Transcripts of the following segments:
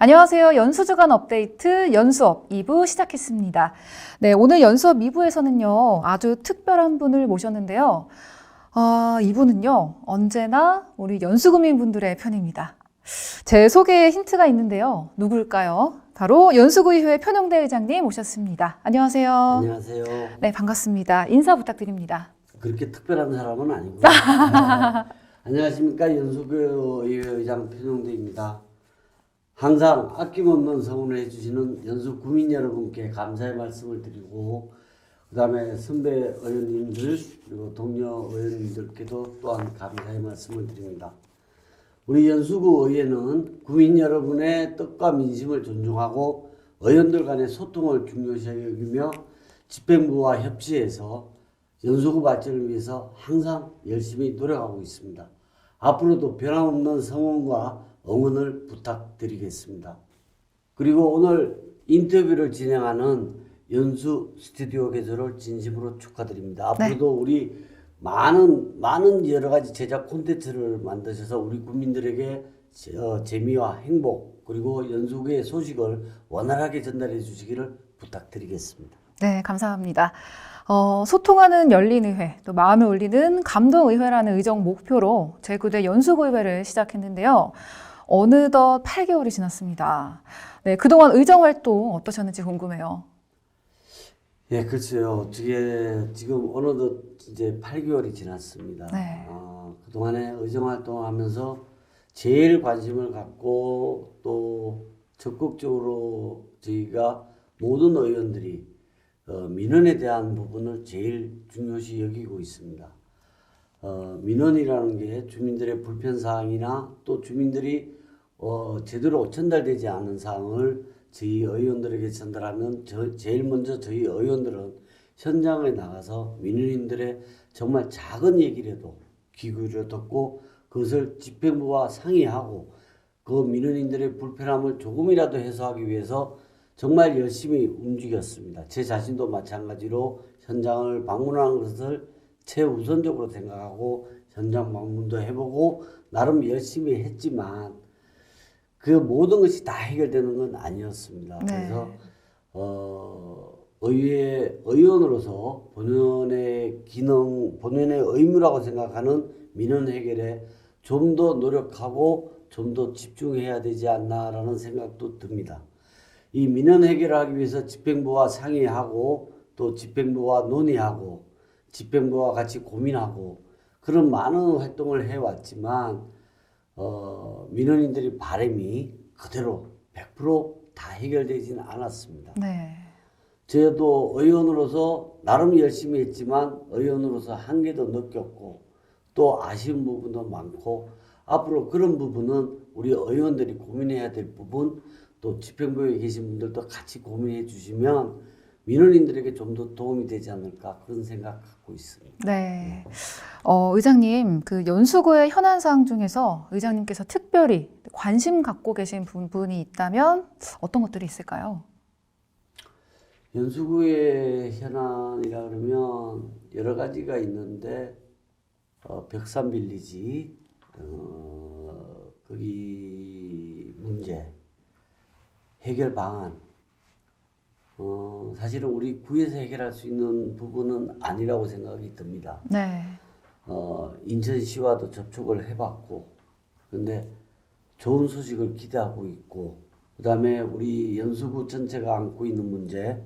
안녕하세요. 연수주간 업데이트 연수업 2부 시작했습니다. 네, 오늘 연수업 2부에서는요, 아주 특별한 분을 모셨는데요. 아, 이분은요, 언제나 우리 연수구민분들의 편입니다. 제 소개에 힌트가 있는데요. 누굴까요? 바로 연수구의회 편용대 의장님 오셨습니다. 안녕하세요. 안녕하세요. 네, 반갑습니다. 인사 부탁드립니다. 그렇게 특별한 사람은 아니고. 네. 안녕하십니까 연수교 의회 의장 편용대입니다. 항상 아낌없는 성원을 해주시는 연수 구민 여러분께 감사의 말씀을 드리고 그 다음에 선배 의원님들 그리고 동료 의원님들께도 또한 감사의 말씀을 드립니다. 우리 연수구 의회는 구민 여러분의 뜻과 민심을 존중하고 의원들 간의 소통을 중요시 여기며 집행부와 협치해서 연수구 발전을 위해서 항상 열심히 노력하고 있습니다. 앞으로도 변함없는 성원과 응원을 부탁드리겠습니다. 그리고 오늘 인터뷰를 진행하는 연수 스튜디오 개설을 진심으로 축하드립니다. 앞으로도 우리 많은 많은 여러 가지 제작 콘텐츠를 만드셔서 우리 국민들에게 제- 어, 재미와 행복 그리고 연수구의 소식을 원활하게 전달해 주시기를 부탁드리겠습니다. 네, 감사합니다. 어, 소통하는 열린 의회, 또 마음을 울리는 감동 의회라는 의정 목표로 제9대 연수구의회를 시작했는데요. 어느덧 8개월이 지났습니다. 네, 그동안 의정 활동 어떠셨는지 궁금해요. 예, 그렇죠. 어떻게 지금 어느덧 이제 8개월이 지났습니다. 네. 어, 그동안에 의정 활동을 하면서 제일 관심을 갖고 또 적극적으로 저희가 모든 의원들이 어, 민원에 대한 부분을 제일 중요시 여기고 있습니다. 어, 민원이라는 게 주민들의 불편 사항이나 또 주민들이 어, 제대로 전달되지 않은 사항을 저희 의원들에게 전달하면 저, 제일 먼저 저희 의원들은 현장에 나가서 민원인들의 정말 작은 얘기라도 귀 기울여 듣고 그것을 집행부와 상의하고 그 민원인들의 불편함을 조금이라도 해소하기 위해서 정말 열심히 움직였습니다. 제 자신도 마찬가지로 현장을 방문하는 것을 최우선적으로 생각하고 현장 방문도 해보고 나름 열심히 했지만 그 모든 것이 다 해결되는 건 아니었습니다. 네. 그래서 어, 의회 의원으로서 본연의 기능, 본연의 의무라고 생각하는 민원 해결에 좀 더 노력하고 좀 더 집중해야 되지 않나라는 생각도 듭니다. 이 민원 해결하기 위해서 집행부와 상의하고 또 집행부와 논의하고 집행부와 같이 고민하고 그런 많은 활동을 해왔지만 어, 민원인들의 바람이 그대로 100%다 해결되지는 않았습니다. 네. 저도 의원으로서 나름 열심히 했지만 의원으로서 한계도 느꼈고 또 아쉬운 부분도 많고 앞으로 그런 부분은 우리 의원들이 고민해야 될 부분 또 집행부에 계신 분들도 같이 고민해 주시면 민원인들에게 좀 더 도움이 되지 않을까 그런 생각 갖고 있습니다. 네. 어, 의장님, 그 연수구의 현안 사항 중에서 의장님께서 특별히 관심 갖고 계신 부분이 있다면 어떤 것들이 있을까요? 연수구의 현안이라 그러면 여러 가지가 있는데 어, 벽산 빌리지 어, 거기 문제 해결 방안 어, 사실은 우리 구에서 해결할 수 있는 부분은 아니라고 생각이 듭니다. 네. 어, 인천시와도 접촉을 해봤고, 근데 좋은 소식을 기대하고 있고, 그 다음에 우리 연수구 전체가 안고 있는 문제,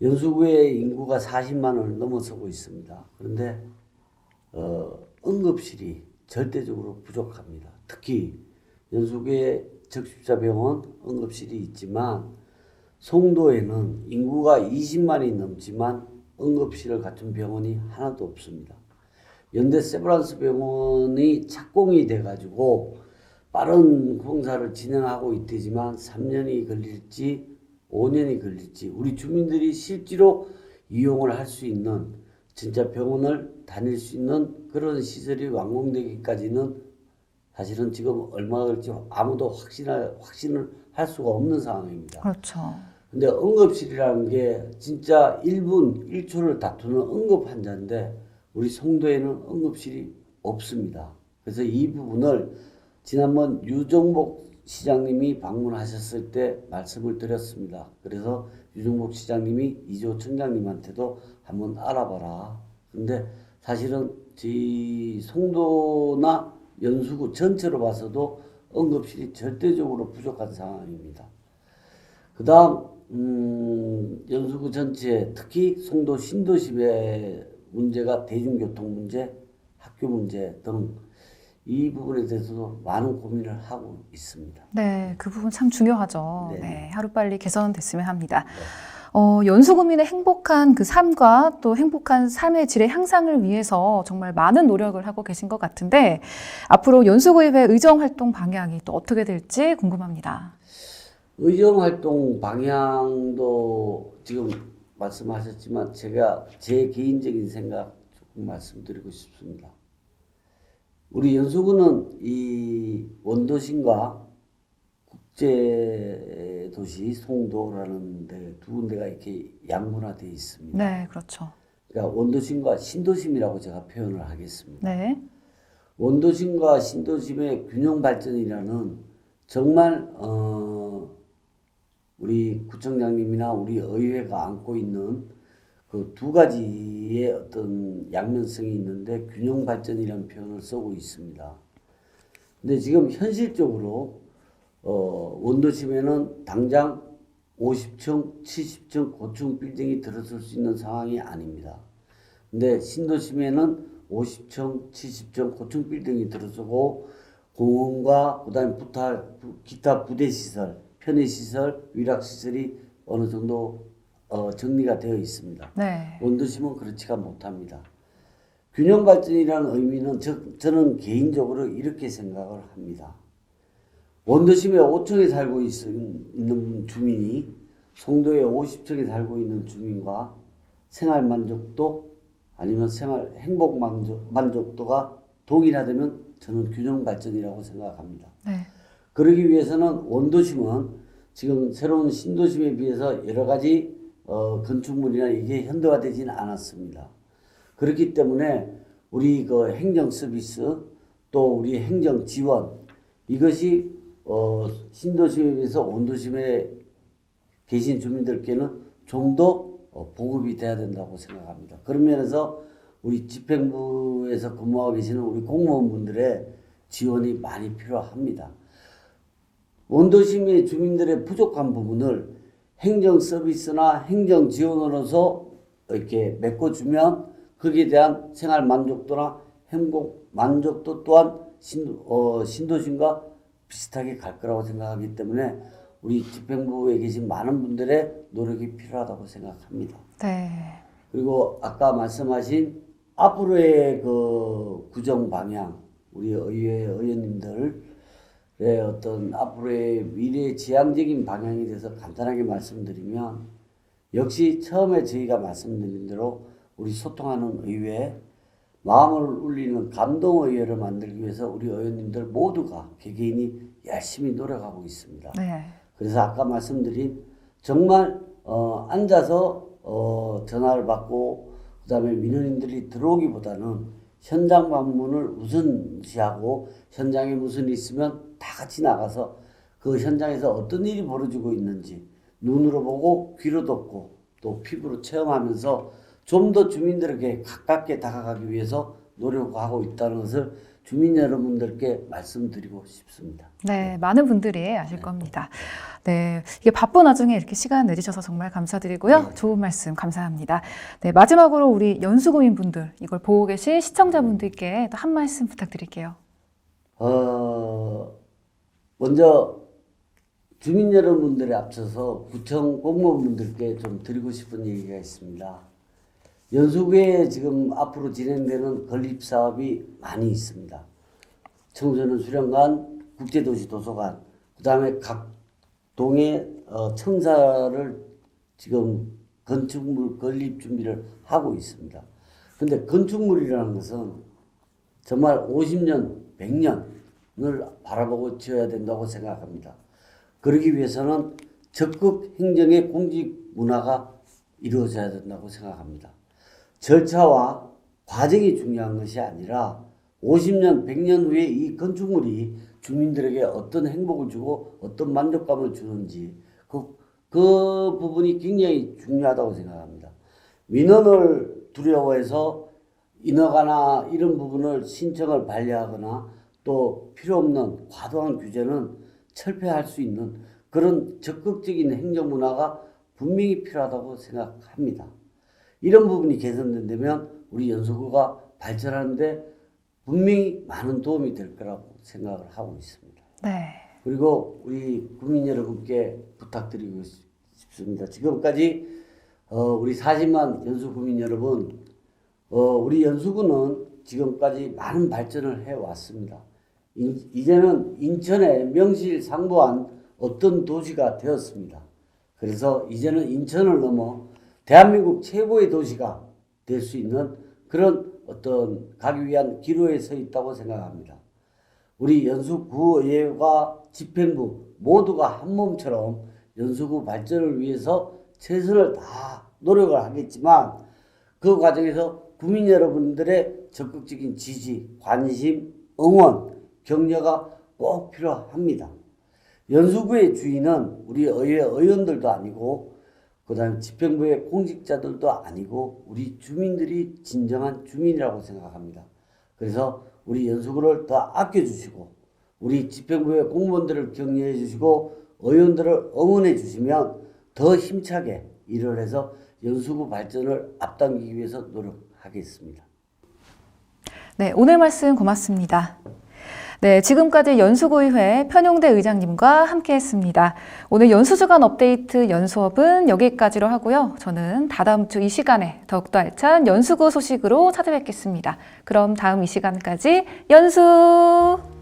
연수구의 인구가 40만을 넘어서고 있습니다. 그런데 어, 응급실이 절대적으로 부족합니다. 특히 연수구의 적십자병원 응급실이 있지만 송도에는 인구가 20만이 넘지만 응급실을 갖춘 병원이 하나도 없습니다. 연대 세브란스 병원이 착공이 돼가지고 빠른 공사를 진행하고 있지만 3년이 걸릴지 5년이 걸릴지 우리 주민들이 실제로 이용을 할 수 있는 진짜 병원을 다닐 수 있는 그런 시설이 완공되기까지는 사실은 지금 얼마가 걸릴지 아무도 확신할, 확신을 할 수가 없는 상황입니다. 그렇죠. 근데 응급실이라는 게 진짜 1분 1초를 다투는 응급 환자인데 우리 송도에는 응급실이 없습니다. 그래서 이 부분을 지난번 유정복 시장님이 방문하셨을 때 말씀을 드렸습니다. 그래서 유종복 시장님이 이조 청장님한테도 한번 알아봐라. 근데 사실은 저희 송도나 연수구 전체로 봐서도 응급실이 절대적으로 부족한 상황입니다. 그 다음, 음, 연수구 전체, 특히 송도 신도시의 문제가 대중교통 문제, 학교 문제 등 이 부분에 대해서도 많은 고민을 하고 있습니다. 네, 그 부분 참 중요하죠. 네. 네, 하루빨리 개선됐으면 합니다. 어, 연수구민의 행복한 그 삶과 또 행복한 삶의 질의 향상을 위해서 정말 많은 노력을 하고 계신 것 같은데 앞으로 연수구의회 의정 활동 방향이 또 어떻게 될지 궁금합니다. 의정 활동 방향도 지금 말씀하셨지만 제가 제 개인적인 생각 조금 말씀드리고 싶습니다. 우리 연수구는 이 원도심과 국제 도시 송도라는 데 두 군데가 이렇게 양분화되어 있습니다. 네, 그렇죠. 그러니까 원도심과 신도심이라고 제가 표현을 하겠습니다. 네, 원도심과 신도심의 균형 발전이라는 정말 어 우리 구청장님이나 우리 의회가 안고 있는 그 두 가지의 어떤 양면성이 있는데 균형 발전이라는 표현을 쓰고 있습니다. 근데 지금 현실적으로 어 원도심에는 당장 50층, 70층 고층 빌딩이 들어설 수 있는 상황이 아닙니다. 근데 신도심에는 50층, 70층 고층 빌딩이 들어서고 공원과 그다음에 부타, 부- 기타 부대 시설, 편의 시설, 위락 시설이 어느 정도 어, 정리가 되어 있습니다. 네, 원도심은 그렇지가 못합니다. 균형 발전이라는 의미는 저, 저는 개인적으로 이렇게 생각을 합니다. 원도심에 5층에 살고 있, 있는 주민이 송도에 50층에 살고 있는 주민과 생활 만족도 아니면 생활 행복 만족, 만족도가 동일하다면 저는 균형 발전이라고 생각합니다. 네, 그러기 위해서는 원도심은 지금 새로운 신도심에 비해서 여러 가지 어, 건축물이나 이게 현대화되지는 않았습니다. 그렇기 때문에 우리 그 행정 서비스 또 우리 행정 지원 이것이 어, 신도심에 비해서 원도심에 계신 주민들께는 좀더 어, 보급이 돼야 된다고 생각합니다. 그런 면에서 우리 집행부에서 근무하고 계시는 우리 공무원분들의 지원이 많이 필요합니다. 원도심의 주민들의 부족한 부분을 행정 서비스나 행정 지원으로서 이렇게 메꿔주면 거기에 대한 생활 만족도나 행복 만족도 또한 신, 어, 신도심과 비슷하게 갈 거라고 생각하기 때문에 우리 집행부에 계신 많은 분들의 노력이 필요하다고 생각합니다. 네, 그리고 아까 말씀하신 앞으로의 그 구정 방향, 우리 의회 의원님들 의 어떤 앞으로의 미래 지향적인 방향에 대해서 간단하게 말씀드리면 역시 처음에 저희가 말씀드린 대로 우리 소통하는 의회, 마음을 울리는 감동 의회를 만들기 위해서 우리 의원님들 모두가 개개인이 열심히 노력하고 있습니다. 네, 그래서 아까 말씀드린 정말 어, 앉아서 어, 전화를 받고 그다음에 민원인들이 들어오기보다는 현장 방문을 우선시하고 현장에 무슨 일이 있으면 다 같이 나가서 그 현장에서 어떤 일이 벌어지고 있는지 눈으로 보고 귀로 듣고 또 피부로 체험하면서 좀 더 주민들에게 가깝게 다가가기 위해서 노력하고 있다는 것을 주민 여러분들께 말씀드리고 싶습니다. 네, 많은 분들이 아실 겁니다. 네, 이게 바쁜 와중에 이렇게 시간 내주셔서 정말 감사드리고요. 좋은 말씀 감사합니다. 네, 마지막으로 우리 연수구민 분들, 이걸 보고 계신 시청자분들께 또 한 말씀 부탁드릴게요. 어, 먼저 주민 여러분들에 앞서서 구청 공무원분들께 좀 드리고 싶은 얘기가 있습니다. 연수구에 지금 앞으로 진행되는 건립 사업이 많이 있습니다. 청소년 수련관, 국제도시 도서관, 그 다음에 각 동에 어, 청사를 지금 건축물 건립 준비를 하고 있습니다. 근데 건축물이라는 것은 정말 50년, 100년을 바라보고 지어야 된다고 생각합니다. 그러기 위해서는 적극 행정의 공직 문화가 이루어져야 된다고 생각합니다. 절차와 과정이 중요한 것이 아니라 50년, 100년 후에 이 건축물이 주민들에게 어떤 행복을 주고 어떤 만족감을 주는지 그, 그 부분이 굉장히 중요하다고 생각합니다. 민원을 두려워해서 인허가나 이런 부분을 신청을 반려하거나 또 필요 없는 과도한 규제는 철폐할 수 있는 그런 적극적인 행정 문화가 분명히 필요하다고 생각합니다. 이런 부분이 개선된다면 우리 연수구가 발전하는데 분명히 많은 도움이 될 거라고 생각을 하고 있습니다. 네. 그리고 우리 국민 여러분께 부탁드리고 싶습니다. 지금까지 어, 우리 40만 연수 국민 여러분, 어, 우리 연수구는 지금까지 많은 발전을 해 왔습니다. 인- 이제는 인천에 명실상부한 어떤 도시가 되었습니다. 그래서 이제는 인천을 넘어 대한민국 최고의 도시가 될 수 있는 그런 어떤 가기 위한 기로에 서 있다고 생각합니다. 우리 연수구의회와 집행부 모두가 한 몸처럼 연수구 발전을 위해서 최선을 다 노력을 하겠지만 그 과정에서 국민 여러분들의 적극적인 지지, 관심, 응원, 격려가 꼭 필요합니다. 연수구의 주인은 우리 의회 의원들도 아니고 그다음 집행부의 공직자들도 아니고 우리 주민들이 진정한 주민이라고 생각합니다. 그래서 우리 연수구를 더 아껴주시고 우리 집행부의 공무원들을 격려해 주시고 의원들을 응원해 주시면 더 힘차게 일을 해서 연수구 발전을 앞당기기 위해서 노력하겠습니다. 네, 오늘 말씀 고맙습니다. 네, 지금까지 연수구의회 편용대 의장님과 함께 했습니다. 오늘 연수주간 업데이트 연수업은 여기까지로 하고요. 저는 다다음 주 이 시간에 더욱더 알찬 연수구 소식으로 찾아뵙겠습니다. 그럼 다음 이 시간까지 연수!